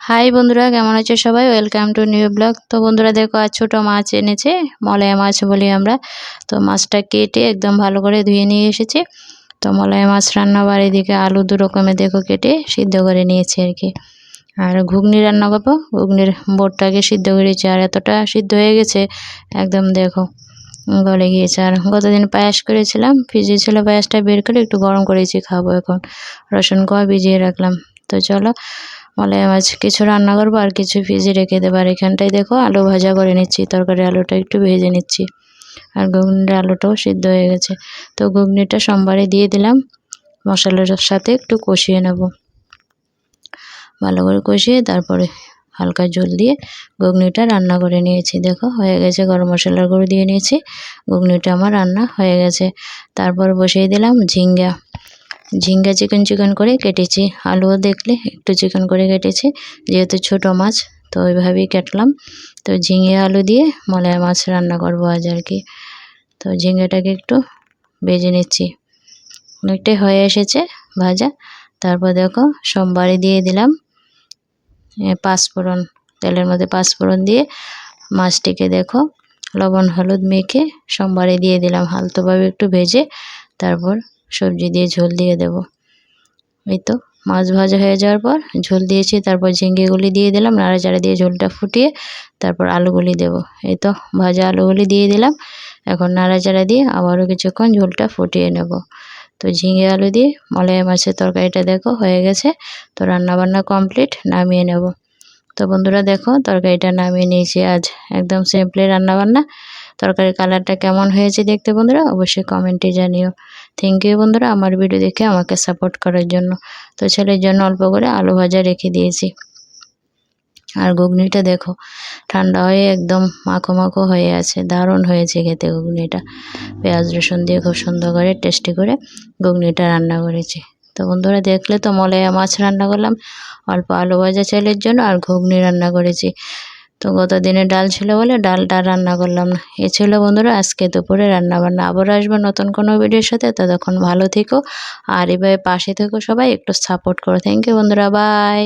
High বন্ধুরা, কেমন আছে সবাই? ওয়েলকাম টু নিউ ব্লগ তো বন্ধুরা, দেখো, আজ ছোটো মাছ এনেছে, মলয়া মাছ বলি আমরা। তো মাছটা কেটে একদম ভালো করে ধুয়ে নিয়ে এসেছি। তো মলয়া মাছ রান্না বার এদিকে আলু দু রকমের, দেখো, কেটে সিদ্ধ করে নিয়েছি আর কি। আর ঘুগনি রান্না করব। ঘুগনির বোটটাকে সিদ্ধ করেছি, আর এতটা সিদ্ধ হয়ে গেছে, একদম দেখো, গলে গিয়েছে। আর গতদিন পায়াস করেছিলাম ফ্রিজে ছিল পায়াসটা, বের করে একটু গরম করেছি, খাব এখন। রসুন কোয়া ভিজিয়ে রাখলাম। তো চলো মলাই মাছ কিছু রান্না করব আর কিছু ফ্রিজে রেখে দেবো। আর এখানটায় দেখো আলু ভাজা করে নিচ্ছি, তরকারি আলুটা একটু ভেজে নিচ্ছি। আর ঘুগনির আলুটাও সিদ্ধ হয়ে গেছে। তো ঘুগনিটা সোমবারে দিয়ে দিলাম, মশলার সাথে একটু কষিয়ে নেব। ভালো করে কষিয়ে তারপরে হালকা জল দিয়ে ঘুগনিটা রান্না করে নিয়েছি। দেখো, হয়ে গেছে, গরম মশলার গুঁড়ো দিয়ে নিয়েছি। ঘুগনিটা আমার রান্না হয়ে গেছে। তারপর বসিয়ে দিলাম ঝিঙ্গা। ঝিঙ্গা চিকেন চিকেন করে কেটেছি, আলুও দেখলে একটু চিকেন করে কেটেছি, যেহেতু ছোট মাছ, তো ওইভাবেই কাটলাম। তো ঝিঙে আলু দিয়ে মলায় মাছ রান্না করব আজ আর কি। তো ঝিঙ্গেটাকে একটু বেজে নিচ্ছি। অনেকটাই হয়ে এসেছে ভাজা। তারপর দেখো, সোমবারে দিয়ে দিলাম পাঁচফোড়ন, তেলের মধ্যে পাঁচফোড়ন দিয়ে মাছটিকে দেখো, লবণ, হলুদ মেখে সোমবারে দিয়ে দিলাম। হালতোভাবে একটু ভেজে, তারপর সবজি দিয়ে ঝোল দিয়ে দেব। এই তো, মাছ ভাজা হয়ে যাওয়ার পর ঝোল দিয়েছি, তারপর ঝিঙ্গেগুলি দিয়ে দিলাম, নাড়াচাড়া দিয়ে ঝোলটা ফুটিয়ে তারপর আলুগুলি দেব। এই তো, ভাজা আলুগুলি দিয়ে দিলাম, এখন নাড়াচাড়া দিয়ে আবারও কিছুক্ষণ ঝোলটা ফুটিয়ে নেব। তো ঝিঙে আলু দিয়ে মলাই মাছের তরকারিটা দেখো, হয়ে গেছে, তো রান্নাবান্না কমপ্লিট, নামিয়ে নেব। তো বন্ধুরা দেখো, তরকারিটা নামিয়ে নিয়েছি আজ, একদম সিম্পলি রান্নাবান্না। তরকারির কালারটা কেমন হয়েছে দেখতে বন্ধুরা, অবশ্যই কমেন্টে জানিও। থ্যাংক ইউ বন্ধুরা আমার ভিডিও দেখে আমাকে সাপোর্ট করার জন্য। তো ছেলের জন্য অল্প করে আলু ভাজা রেখে দিয়েছি। আর ঘুগনিটা দেখো, ঠান্ডা হয়ে একদম মাখো মাখো হয়ে আছে, দারুণ হয়েছে খেতে ঘুগনিটা। পেঁয়াজ রসুন দিয়ে খুব সুন্দর করে টেস্টি করে ঘুগনিটা রান্না করেছি। তো বন্ধুরা দেখলে তো মলাইয়া মাছ রান্না করলাম, অল্প আলু ভাজা চালের জন্য আর ঘুগনি রান্না করেছি। তো গত দিনে ডাল ছিল বলে ডালটা রান্না করলাম না। এ ছিল বন্ধুরা, আজকে দুপুরে রান্না বান্না আবার আসব নতুন কোনো ভিডিওর সাথে। ততক্ষণ ভালো থেকো আর এভাবে পাশে থেকো সবাই, একটু সাপোর্ট করো। থ্যাংক ইউ বন্ধুরা বাই